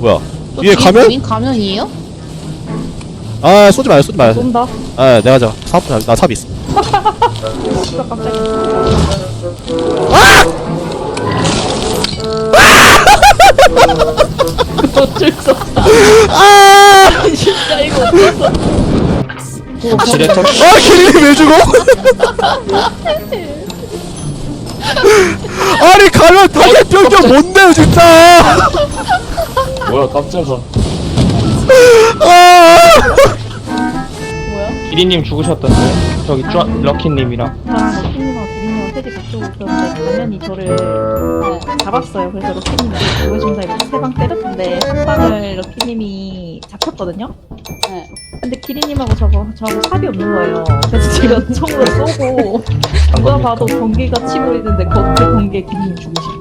뭐야? 뒤에 가면? 보인 가면이에요? 아 쏘지 마요 쏘지 마요. 쏜다. 아 내가 저 사업 나삽 있어. 진짜 깜짝이야. 어쩔 수 없다. 아! 진짜 이거 어쩔 지뢰터 아 길이 왜 죽어? 아니 가면 타겟 변경 뭔데요 진짜? 뭐야 깜짝아 아! 뭐야? 기리님 죽으셨던데 저기 쭈 럭키님이랑 저랑 로키님하고 기린님하고 셋이 그쪽으로 오셨는데 가면이 저를 잡았어요. 그래서 로키님이 보여준다 이렇게 세방 때렸는데 한 방을 로키님이 잡혔거든요. 네. 근데 기린님하고 저거 저하고 삽이 없는 거예요. 그래서 제가 총으로 쏘고 누가 봐도 번개가 치고 있는데 겉에 번개 기린님 죽으시고